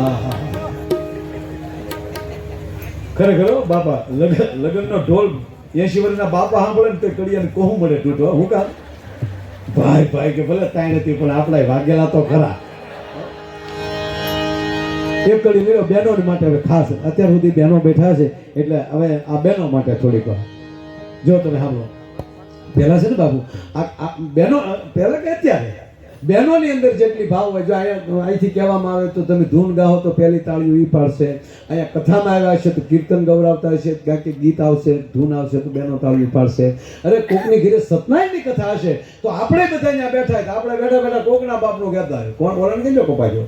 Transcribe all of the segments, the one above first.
આહા. ખરેખર બાપા, લગન લગ્નનો ઢોલ એસી વર્ષના બાપા સાંભળે ને તે કડિયાને કોહું મળે તૂટો હું કામ? ભાઈ ભાઈ, કે ભલે તાઈ નથી પણ આપણા વાગેલા તો ખરા. એક કડી લીધો બહેનો માટે હવે ખાસ. અત્યાર સુધી બહેનો બેઠા છે, એટલે હવે આ બહેનો માટે થોડીક જો તમે સાંભળો. પહેલા છે ને બાબુ આ બહેનો પહેલા કે અત્યારે? બહેનોની અંદર જેટલી ભાવ હોય, જો અહીંયા અહીંથી કહેવામાં આવે તો તમે ધૂન ગાઓ તો પહેલી તાળીઓ એ પાડશે. અહીંયા કથામાં આવ્યા હશે તો કીર્તન ગૌરાવતા હશે કે ગીત આવશે, ધૂન આવશે તો બહેનો તાળીઓ પાડશે. અરે, કોકની ઘરે સત્યનારાયણની કથા હશે તો આપણે બધા અહીંયા બેઠા તો આપણે બેઠા બેઠા કોકના બાપનું કહેતા હોય કોણ? ઓળણ કેજો કપાયો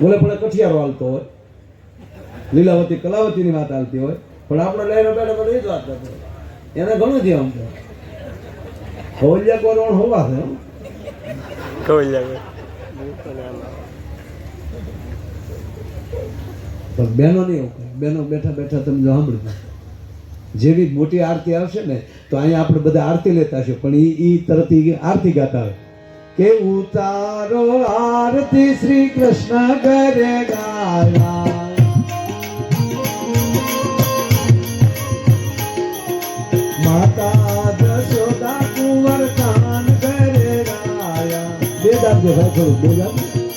બોલે, પણ કઠિયારો હાલતો હોય. લીલાવતી, કલાવતીની વાત હાલતી હોય. પણ આપણે લઈને બેઠા બેઠા એ જ વાત કરતો. એને ઘણું છે. આમ તો હોલિયા હોવા છે બહેનો નહીં એવું બહેનો બેઠા બેઠા તમે સાંભળજો જેવી મોટી આરતી આવશે ને, તો અહીંયા આપણે બધા આરતી લેતા છે પણ એ ઈ તરત આરતી ગાતા આવે કે ઉતારો આરતી શ્રી કૃષ્ણ કરે ગાયા. બે દાબજો ભાઈ થોડું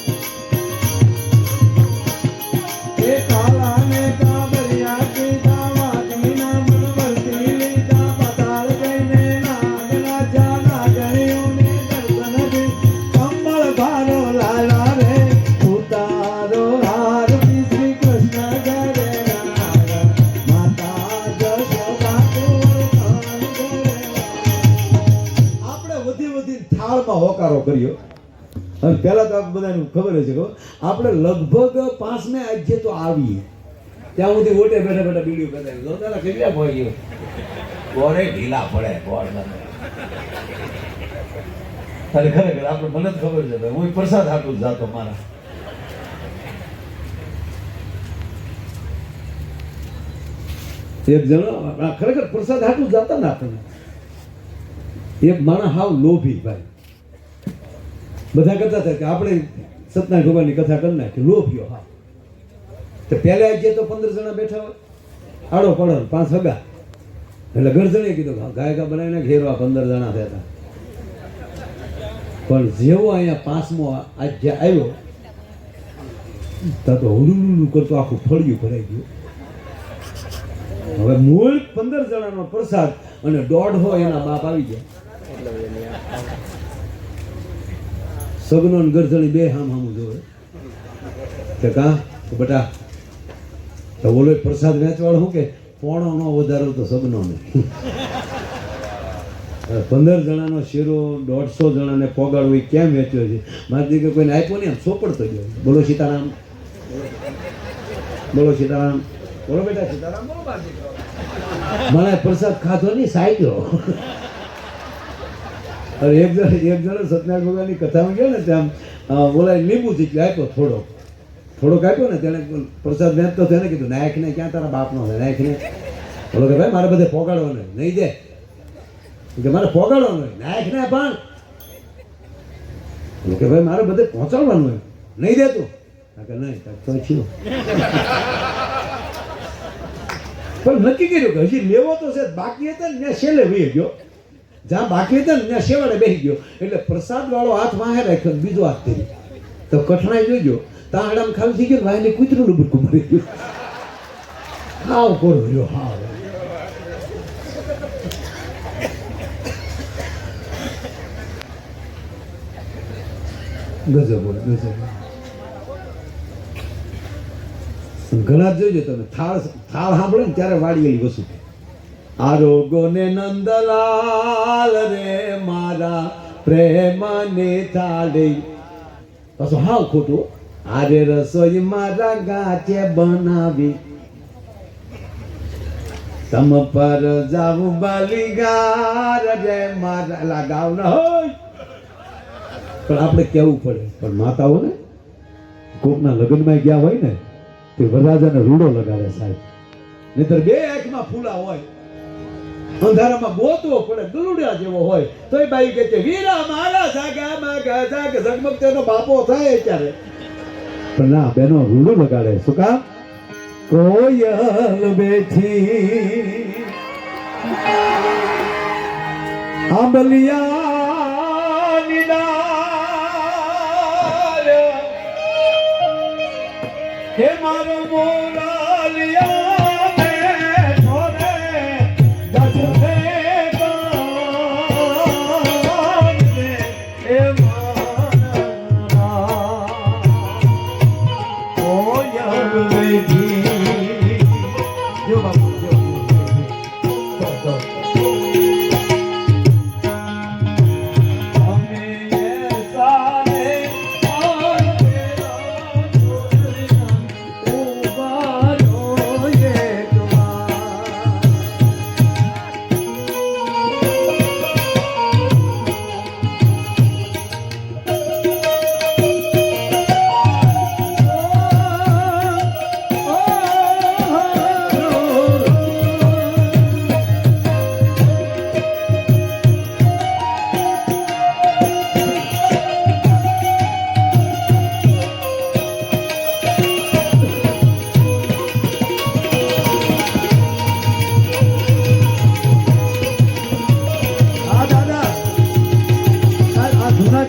ખબર છે ખબર? આપણે લગભગ પાંચ ને આજે તો આવીએ. ત્યાં સુધી ઓટે બેઠા બેઠા બીડીઓ બતાવી દો તારા કેટલા પડી ગયો ગોળે ઢીલા પડે ગોળ મને ખરેખર આપણે મને જ ખબર છે હું પ્રસાદ હાટું જ જાતો મારા. એક જણો ખરેખર પ્રસાદ હાટું જ જાતા ને આપણને એક માણસ હાવ લોભી ભાઈ. બધા કરતા થાય કે આપણે સત્યનારાયણ ભગવાનની કથા કરી નાખી લોભ્યો હા. તો પહેલા જે તો પંદર જણા બેઠા હોય. આડો પડો, પાંચ હગા એટલે ગરજણે કીધું ગાયકા બનાવીને ઘેરવા પંદર જણા થયા પણ જેવો અહીંયા પાંચમો આજે આવ્યો તો હુલુલુલું કરતો આખું ફળિયું ભરાઈ ગયું. હવે મૂળ પંદર જણાનો પ્રસાદ અને દોઢ હોય એના બાપ આવી ગયા. સગનો ને ગરજણી બે હામ હામું જોવે. કે કા? બટા, તો ઓલો પ્રસાદ વેચવાળો શું કે, પોણો નો વધારો તો સગનો ને. પંદર જણાનો શેરો, દોઢસો જણાને પોગાડવો એ કેમ વેચ્યો છે? મારી દીકરી કોઈને આપ્યો નહીં, આમ થઈ ગયો. બોલો સીતારામ. બોલો સીતારામ. બોલો બેટા સીતારામ, બોલો મને પ્રસાદ ખાધો નહીં સાયક્યો અરે એક જણ એક જણ સત્યનારાયણ ભગવાનની કથામાં ગયો ને ત્યાં બોલાય લીંબુ ચીચી આપ્યો થોડો. થોડોક આપ્યો ને તેને પ્રસાદ વેચતો તેને કીધું નાયક ને, ક્યાં તારા બાપનો છે? નાયક ને. બોલો કે, ભાઈ, મારે બધે પોગાડવાનો નહીં દે. કે, મારે ફોગાડવાનું હોય. નાયક ને, પણ. બોલો કે, ભાઈ, મારે બધે પહોંચાડવાનું હોય. નહીં દેતું કે નહીં તો પણ નક્કી કર્યું કે હજી લેવો તો છે, બાકી હતા ને છેલ્લે વહી ગયો. જ્યાં બાકી હતા ને ત્યાં શેવાડે બેસી ગયો. એટલે પ્રસાદ વાળો હાથ વાહે રાખ્યો બીજો હાથ કરી તો કઠણાઈ જોજો. ત્યાં આડામ ખાલી થઈ ગયો વાયને કૂતરું બુટકું મરી ગયું. હાવ કોરો રહ્યો, હાવ. ગજબ હોય, ગજબ ઘણા જોજો તમે. થાળ થાળ સાંભળે ને ત્યારે વાળી વાળીએલી વસ્તુ આરોગો ને નંદલાલ રે મારા પ્રેમની થાળી પાછું હાવ ખોટું. આરે રસોઈ મારા ગાચે બનાવી. તમ પર બાલી ગાર રે મારા. લા ગાવ ન હોય. પણ આપણે કેવું પડે? પણ માતાઓને? કોકના લગ્નમાં ગયા હોય ને, તે વરરાજાને રૂડો લગાડે સાહેબ. નહીતર બે આંખમાં ફૂલા હોય. અંધારામાં ગોતવો પડે ગલુડિયા જેવો હોય. તોય બાઈ કહે છે વીરા મારા જાગા માગા જાગ. ઝગમગ તેનો બાપો થાય ત્યારે. પણ ના, બેનો રૂડું લગાડે. શું કામ? કોયલ બેઠી આંબલિયા નિડાલ હે મારો મોલાલિયા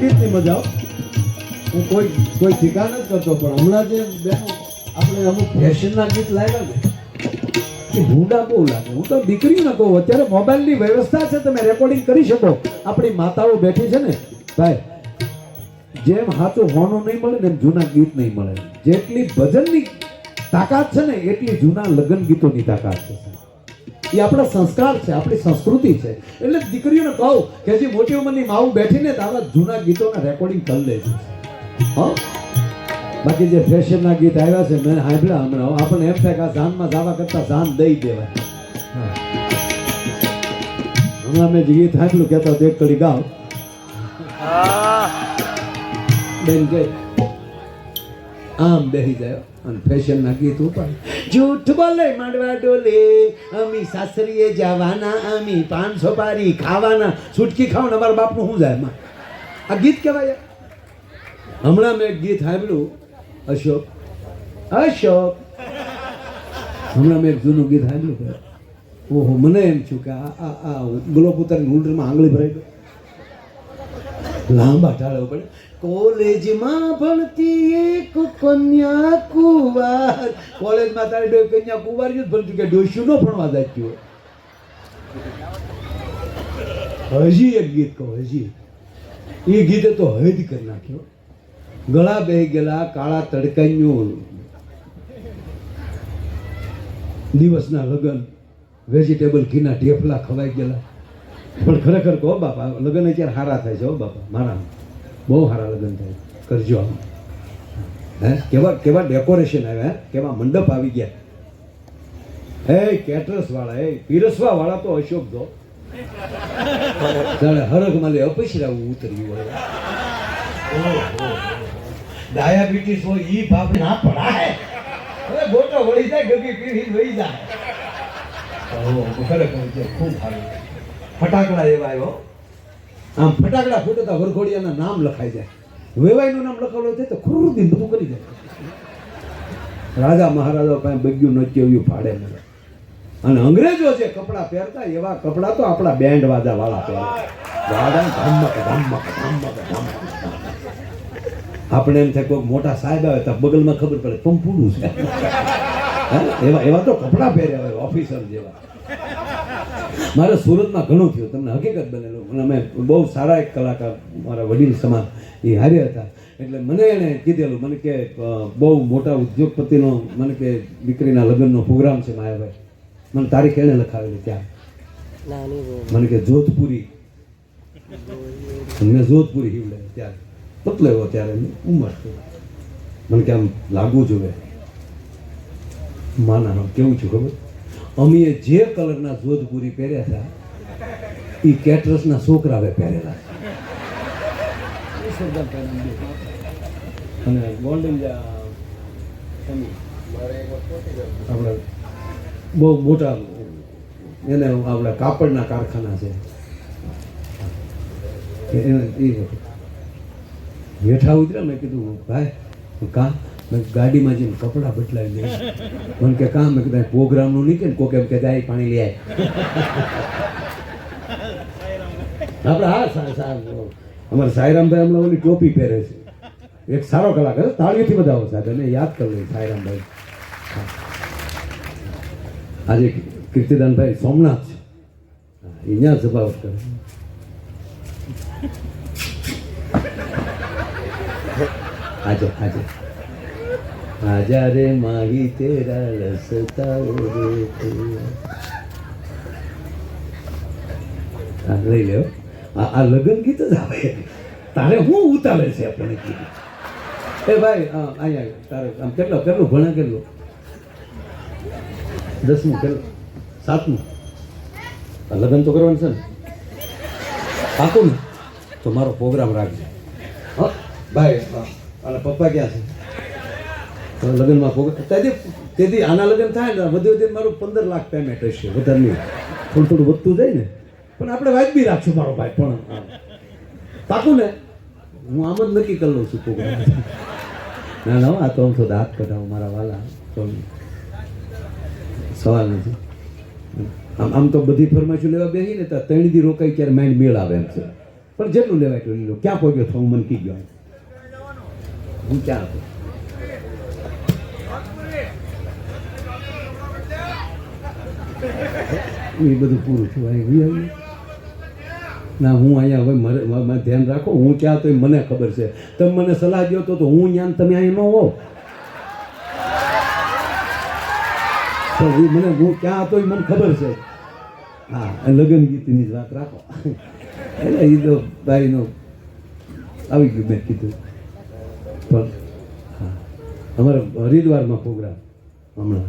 ગીતની મજા હો. કોઈ કોઈ ઠીકા જ કરતો, પણ હમણાં જે આપણે અમુક ફેશનના ગીત લાવ્યા ને હુંડા બહુ લાગે. હું તો દીકરીને કહું, અત્યારે મોબાઈલની વ્યવસ્થા છે, તમે રેકોર્ડિંગ કરી શકો. આપણી માતાઓ બેઠી છે ને, ભાઈ, જેમ સાચું હોનું નહીં મળે ને એમ જૂના ગીત નહીં મળે. જેટલી ભજનની તાકાત છે ને, એટલી જૂના લગ્ન ગીતોની તાકાત છે. એ આપણા સંસ્કાર છે આપણી સંસ્કૃતિ છે. એટલે દીકરીઓને કહું કે જે મોટી ઉંમરની માવું બેઠીને તારા જૂના ગીતોના રેકોર્ડિંગ કરી લેજો. હા? બાકી જે ફેશનના ગીત આવ્યા છે મેં સાંભળ્યા હમણાં. આપણને એમ થાય કે આ જાનમાં જવા કરતાં જાન દઈ દેવાય. હમણાં મેં જે ગીત સાંભળ્યું કહેતા એક કડી ગાવ. બેન કે આમ બેહી જાય. અને ફેશનના ગીત ઉપાડ. જૂઠ બોલે માંડવા ડોલે, અમી સાસરીએ જવાના, અમી પાંચસો પારી ખાવાના. છૂટકી ખાવાના અમારા બાપનું શું જાય એમાં? આ ગીત કહેવાય. હમણાં મેં ગીત સાંભળ્યું, અશોક. અશોક. હમણાં મેં એક જૂનું ગીત સાંભળ્યું ઓહો, મને એમ છું કે આ આ ગ્લોબ ઉતારીને આંગળી ભરાઈ ગઈ. લાંબા ટાળો પડે કોલેજમાં ભણતી એક કન્યા કુંવાર. કોલેજમાં તારે ડો કન્યા કુવાર જ ભણતું કે ડોસ્યું નો ભણવા જાય હજી એક ગીત કહો, હજી. એ ગીતે તો હૈદ કરી નાખ્યો ગળા બેહી ગયેલા કાળા તડકાઈનું. દિવસના લગ્ન વેજીટેબલ ઘીના ઢેફલા ખવાઈ ગયેલા. પણ ખરેખર કહો બાપા, લગ્ન અત્યારે સારા થાય છે બાપા, મારા. બહુ સારા લગ્ન થાય. કરજો હે? કેવા કેવા ડેકોરેશન આવ્યા, હે? કેવા મંડપ આવી ગયા. હે કેટરસ વાળા હે પીરસવા વાળા તો અશોક જો જાણે હરખ માલે અપસરાવું ઉતર્યું હોય. ડાયાબિટીસ હોય, ઈ બાપ ના પડાય. હવે ગોટો વળી જાય ગગી પીવી વળી જાય. ખરેખર ખૂબ સારું. ફટાકડા એવા આવ્યો. આમ ફટાકડા ફૂટતા વરઘોડિયાના નામ લખાઈ જાય. વેવાઈનું નામ લખાવેલું છે તો ખુરદી બધું કરી જાય. રાજા મહારાજા પાસે બગ્યું નચ્યું ફાડે મને અને અંગ્રેજો જે કપડાં પહેરતા એવા કપડાં તો આપણા બેન્ડ વાજા વાળા પહેરે આપણે એમ થાય કોઈ મોટા સાહેબ આવે તો બગલમાં ખબર પડે પંપુડું છે? એવા એવા તો કપડાં પહેર્યા હોય ઓફિસર જેવા. મારે સુરતમાં ઘણું થયું. તમને હકીકત બનેલું. અને અમે બહુ સારા એક કલાકાર મારા વડીલ સમાન એ હાર્યા હતા. એટલે મને એણે કીધેલું મને કે બહુ મોટા ઉદ્યોગપતિનો મને કે દીકરીના લગ્નનો પ્રોગ્રામ છે માયાભાઈ. મને તારીખ એણે લખાવેલી ત્યાં. મને કે જોધપુરી. મેં જોધપુરી હિવડે ત્યારે. પતલો એવો ત્યારે ઉંમર મને કે આમ લાગવું જોઈએ. માના કેવું છું ખબર? અમીએ જે કલરના જોધપુરી પહેર્યા હતા એ કેટરસના છોકરાવે પહેરેલા અને ગોલ્ડન આપણે બહુ મોટા એને આપણા કાપડના કારખાના છે. એ વખત. હેઠા ઉતર્યા મેં કીધું ભાઈ કા ગાડીમાં જઈને કપડાં બદલાવી લઈ મને કે કામ કદાચ પ્રોગ્રામનું કે ને કોક એમ કે જાય પાણી લઈ આપણે હા સાહેબ અમારે સાયરામભાઈ હમણાં ઓલી ટોપી પહેરે છે. એક સારો કલાકાર. તાળીઓથી બધાવો સાહેબ એને યાદ કરી સાયરામભાઈ. આજે કીર્તિદાનભાઈ સોમનાથ છે. અહીંયા સભાવટ કરે. આજે આજે. આજા રે માહી તેરા રસતા લઈ લ્યો. આ લગ્ન ગીત જ આવે. તારે હું ઉતારે છે આપણને કીધું? એ ભાઈ અહીંયા તારે આમ કેટલો, કેટલું, ભણે કેટલું? દસમું કેટલું સાતમું. આ લગ્ન તો કરવાનું છે ને. પાકું ને? તો મારો પ્રોગ્રામ રાખજે. હા, ભાઈ અને પપ્પા ક્યાં છે? લગ્નમાં પ્રોગ્રામ તેથી તેથી આના લગ્ન થાય ને વધુ વધુ મારું પંદર લાખ પેમેન્ટ હશે, વધારે નહીં. થોડું થોડું વધતું જાય ને. પણ આપણે વાજબી રાખશું મારો ભાઈ, પણ પાકું ને? હું આમ જ નક્કી કરી લઉં છું પ્રોગ્રામ ના ના, આ તો આમ તો દાંત કઢાવું મારા વાલા. સવાલ નથી. આમ આમ તો બધી ફરમાઈશું લેવા બેસી ને ત્યાં ત્રણ દી રોકાઈ ક્યારે માઇન્ડ મેળ આવે એમ છે. પણ જેટલું લેવાય એટલું લઈ લો ક્યાં પહોંચ્યો થવું મને કી ગયો? હું ક્યાં હતો? એ બધું પૂરું થયું. અહીં ના હું અહીંયા હવે મારે ધ્યાન રાખો હું ક્યાં તો મને ખબર છે. તમે મને સલાહ દો તો હું અહીંયા તમે અહીં ન હો તો મને હું ક્યાં હતો એ મને ખબર છે. હા લગ્ન ગીતની જ વાત રાખો. એટલે એ તો ભાઈનો આવી ગયું મેં કીધું. પણ હા. અમારા હરિદ્વારમાં પ્રોગ્રામ હમણાં.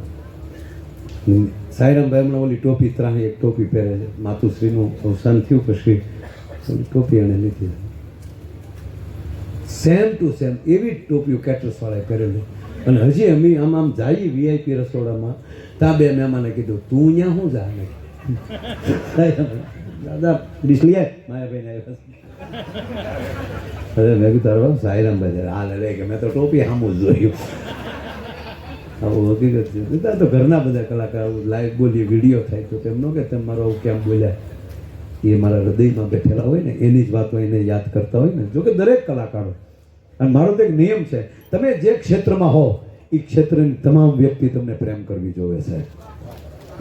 હમ, સાયરામભાઈ હમણાં ઓલી ટોપી ત્રાહી એક ટોપી પહેરે છે. માતુશ્રીનું અવસાન થયું પછી ઓલી ટોપી એને લીધી. સેમ ટુ સેમ એવી જ ટોપીઓ કેટરસવાળાએ પહેરેલી. અને હજી અમે આમ આમ જઈએ વીઆઈપી રસોડામાં ત્યાં બે મહેમાને કીધું તું અહીંયા શું જા? કીધું, દાદા ડીશ લઈ માયાભાઈને આવ્યા અરે મેં કીધું તારો સાયરામભાઈ હાલ અરે કે મેં તો ટોપી સામું જ જોયું. આવું હકીકત છે. બધા તો ઘરના બધા કલાકાર લાઈવ બોલીએ, વીડિયો થાય તો તેમનો કે તમે મારો આવું કેમ બોલ્યા? એ મારા હૃદયમાં બેઠેલા હોય ને, એની જ વાતો એને યાદ કરતા હોય ને. જોકે દરેક કલાકારો. અને મારો તો એક નિયમ છે, તમે જે ક્ષેત્રમાં હો, એ ક્ષેત્રની તમામ વ્યક્તિ તમને પ્રેમ કરવી જોવે છે.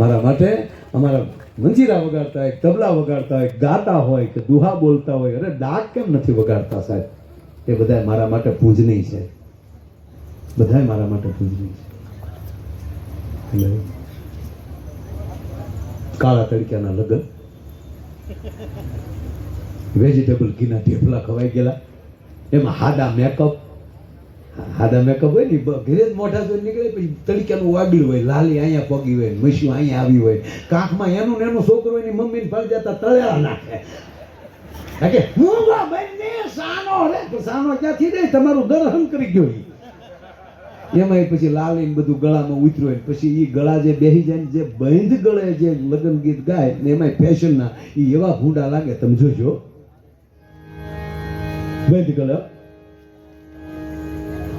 મારા માટે અમારા મંજીરા વગાડતા હોય, તબલા વગાડતા હોય, ગાતા હોય કે દુહા બોલતા હોય, અરે ડાક કેમ નથી વગાડતા સાહેબ? એ બધા મારા માટે પૂજનીય છે. બધાય મારા માટે પૂજનીય છે. કાળા તડક્યાના લગ્ન. વેજીટેબલ ઘીના ઢેફલા ખવાઈ ગયેલા. એમાં હાડા મેકઅપ હાડા મેકઅપ હોય ને ઘરે જ મોઢા જોઈને નીકળે, પછી તડક્યાનું વાગ્યું હોય, લાલી અહીંયા પગી હોય મસ્યું અહીંયા આવી હોય. કાંખમાં એનું ને એનું છોકરો એની મમ્મીને ફળ જતા તળેલા નાખે. કે હું બંને સાનો રે સાનો ક્યાંથી રે? તમારું દર્શન કરી ગયો. એમાંય પછી લાલીને બધું ગળામાં ઉતર્યું પછી એ ગળા જે બેસી જાય જે બંધ ગળે જે લગ્ન ગીત ગાય ને એમાંય ફેશનના એ એવા ભૂંડા લાગે. તમે જોજો. બંધ ગળે.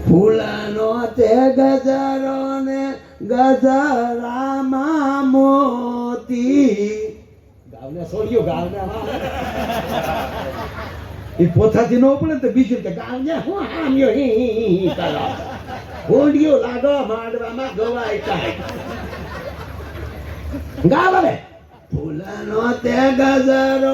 ફૂલાનો તે ગજરો ને ગજરામાં મોતી. ગાવને છોડ્યો ગાવને એ પોતાથી ન પડે તો બીજું કે ગાવને હું આમ્યો હી, કરો. ઓડિયો લાગવા માંડવામાં ગવાય થાય ગાવ ફૂલનો તે ગજરો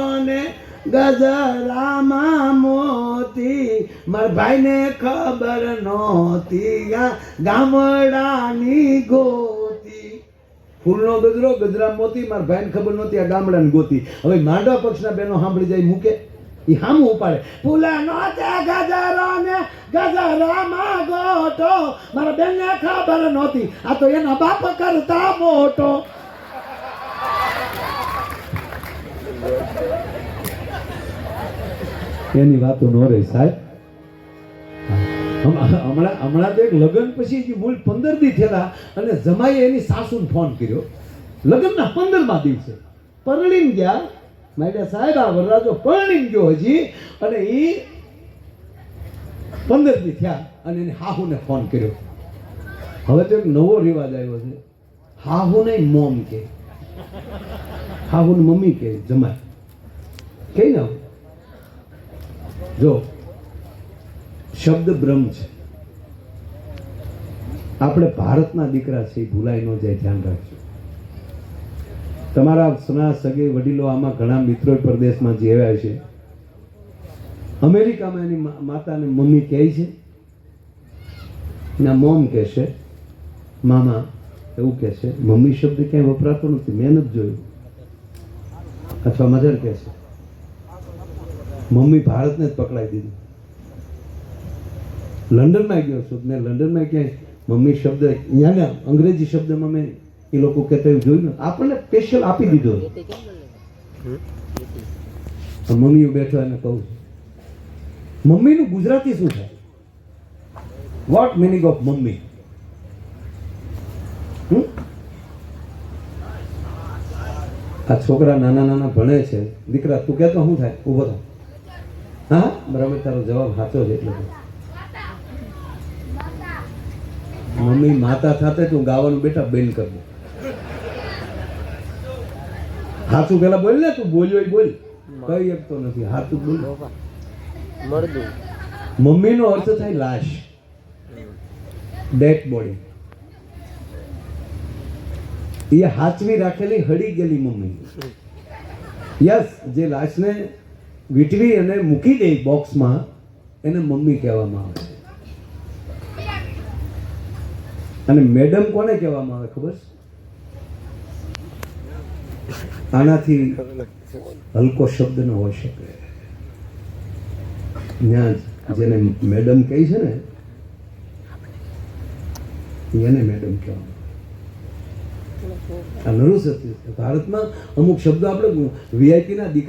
ગજરામાં મોતી. મારા ભાઈને ખબર નહોતી ગામડાની ગોતી. ફૂલનો ગજરો ગજરા મોતી, મારા ભાઈને ખબર નહોતી આ ગામડાની ગોતી. હવે માંડવા પક્ષના બેનો સાંભળી જાય, મૂકે. એ હામું ઉપાડે. ફૂલનો તે ગજરો ને ગજરામાં ગોટો મારા બેનને ખબર નહોતી. આ તો એના બાપ કરતા મોટો. એની વાતો ન રહી સાહેબ. હમણાં હમણાં તો એક લગ્ન પછી જે મૂળ પંદર દી થયેલા અને જમાઈએ એની સાસુને ફોન કર્યો. લગ્નના પંદરમા દિવસે પરણીને ગયા. માયડા સાહેબ, આ વરરાજો પરણીને ગયો હજી. અને એ પંદર દી થયા અને એને હાહુને ફોન કર્યો. હવે તો એક નવો રિવાજ આવ્યો છે. હાહુ ને મોમ કે. હાહુ ને મમ્મી કે જમાય કે ને જો, શબ્દ બ્રહ્મ છે. આપણે ભારતના દીકરા છે ભૂલાઈ ન જાય, ધ્યાન રાખજો. તમારા સના સગે વડીલો આમાં ઘણા મિત્રો પ્રદેશમાં જેવ્યા છે અમેરિકામાં એની માતાને મમ્મી કહે છે. ના મોમ કહેશે મામા એવું કહેશે મમ્મી શબ્દ ક્યાંય વપરાતો નથી મેં નથી જોયું. અથવા મધર કહેશે મમ્મી ભારતને જ પકડાઈ દીધું. લંડનમાં ગયો છું મેં લંડનમાં ક્યાંય મમ્મી શબ્દ અહીંયાના અંગ્રેજી શબ્દમાં મેં એ લોકો કહેતા એવું જોયું ને આપણને સ્પેશિયલ આપી દીધો. મમ્મી બેઠો એને કહું મમ્મીનું ગુજરાતી શું થાય વોટ મિનિંગ ઓફ મમ્મી? આ છોકરા નાના નાના ભણે છે. દીકરા તું કહેતો શું થાય? ઊભો થાય હા? બરાબર તારો જવાબ સાચો છે એટલે મમ્મી માતા સાથે તું ગાવાનું બેટા બેન કરવું. હાથું સાચું પેલા બોલ ને તું બોલ્યો બોલ. કઈ શકતો નથી સાચું બોલ. મરદું. મમ્મીનો અર્થ થાય લાશ. ડેડ બોડી એ હાચવી રાખેલી હળી ગયેલી મમ્મી. યસ જે લાશને વીટવી અને મૂકી દે બોક્સમાં, એને મમ્મી કહેવામાં આવે છે. અને મેડમ કોને કહેવામાં આવે ખબર? આનાથી હલકો શબ્દ ન હોઈ શકે. ત્યાં જેને મેડમ કહી છે ને, એને મેડમ કહેવામાં આ નરું સત્ય ભારતમાં અમુક શબ્દો આપણે વીઆઈપી ના દીકરા